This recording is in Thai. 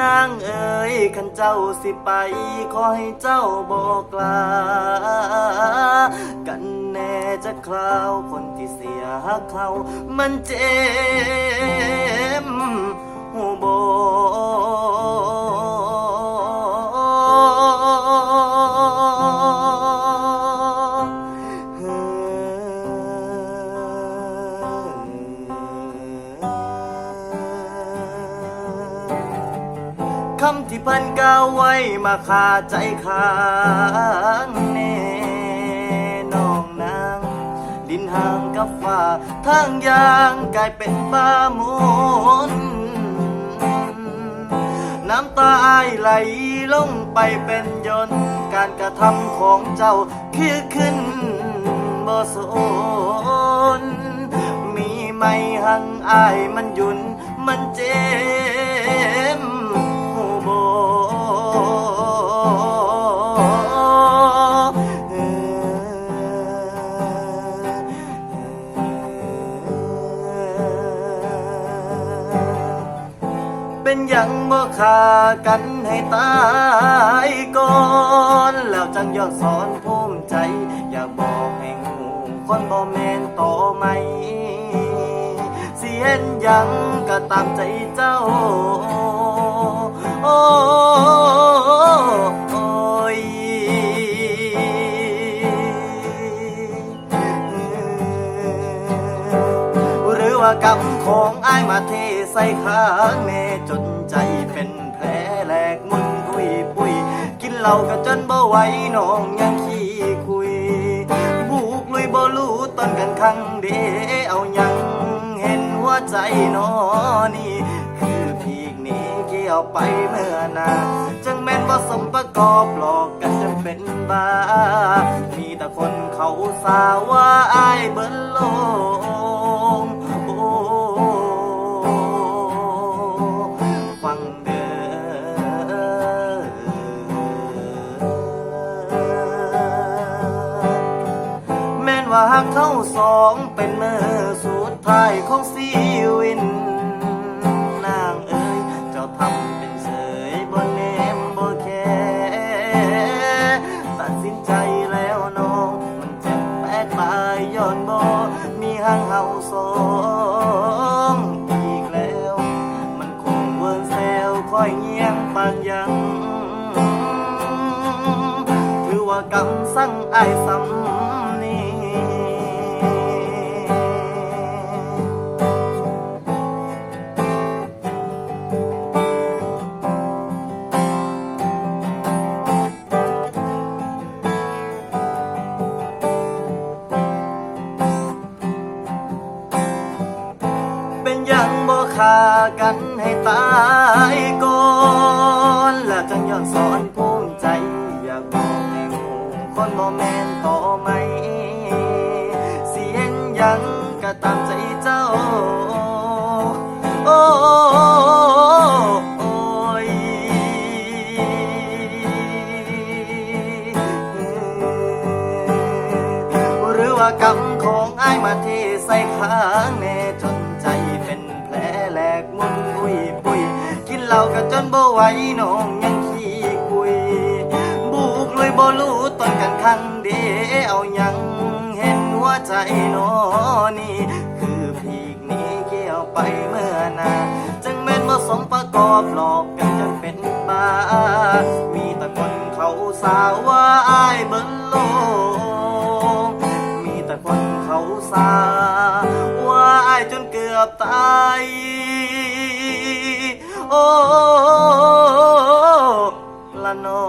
นางเอ๋ยขันเจ้าสิไป ขอให้เจ้าบอกลา กันแน่จะคราวคนที่เสียเขามันเจ็บหูบำที่พิ่นกาวไว้มาคาใจค้างแน่น้องนางดินห่างกับฟ้าทางยางกลายเป็นป่ามนน้ำตาอายไหลลงไปเป็นยนต์การกระทำของเจ้าคือขึ้นบ่สนมีไม่หังอายมันยุนมันเจ็บ เป็นยังบ่ขากันให้ตายก่อน แล้วจังยอดสอนภูมิใจ อยากบอกให้หูคนบ่แมนต่อไหม เสียนยังก็ตามใจเจ้า โอ้ยหรือว่ากรรมของอายมาเท ใส่ข้างแม่จนใจเป็นแผลแหลกมุนคุยปุยกินเหล้าก็จนบ่ไหวน้องยังขี้คุย บุกลุยบ่รู้ต้นกันคังเดเอายังเห็นหัวใจน้อนี่คือพีกนี้เกี่ยวไปเมื่อนาจังแม่นว่าสมประกอบหลอกกันจนเป็นบ้า มีแต่คนเขาสาว่าอายเบิ้ลโลาหักเท่าสองเป็นมือสุดท้ายของชีวิตนางเอ๋ยเจ้าทำเป็นเฉยบ่เนมบ่แค่ตัดสินใจแล้วน้อง มันเจ็บแปลกไปย้อนบ่มีหังเฮาสองอีกแล้ว มันคงเวิร์นแซวคอยเงียงปานยังถือว่ากรรมสั่งอายสำ ฆ่ากันให้ตายก่อนแล้วจังย้อนสอนภูมิใจ อยากบอกให้หูคนบ่แม่นต่อไหม เสียงยังก็ตามใจเจ้า โอ้ยหรือว่ากรรมของอายมาเทใส่ข้างแน่ แล้วก็จนบ่ไหวน้องยังขี้คุย บุกเลยบ่รู้ต้นกันคังเดเอายังเห็นหัวใจน้อนี่ คือพีกนี้เกี่ยวไปเมื่อนาจึงแม่นว่าสมประกอบหลอกกันจนเป็นบ้า มีแต่คนเขาสาวว่าอายเบิ้ลโลงมีแต่คนเขาสาว่าอายจนเกือบตาย ละนอ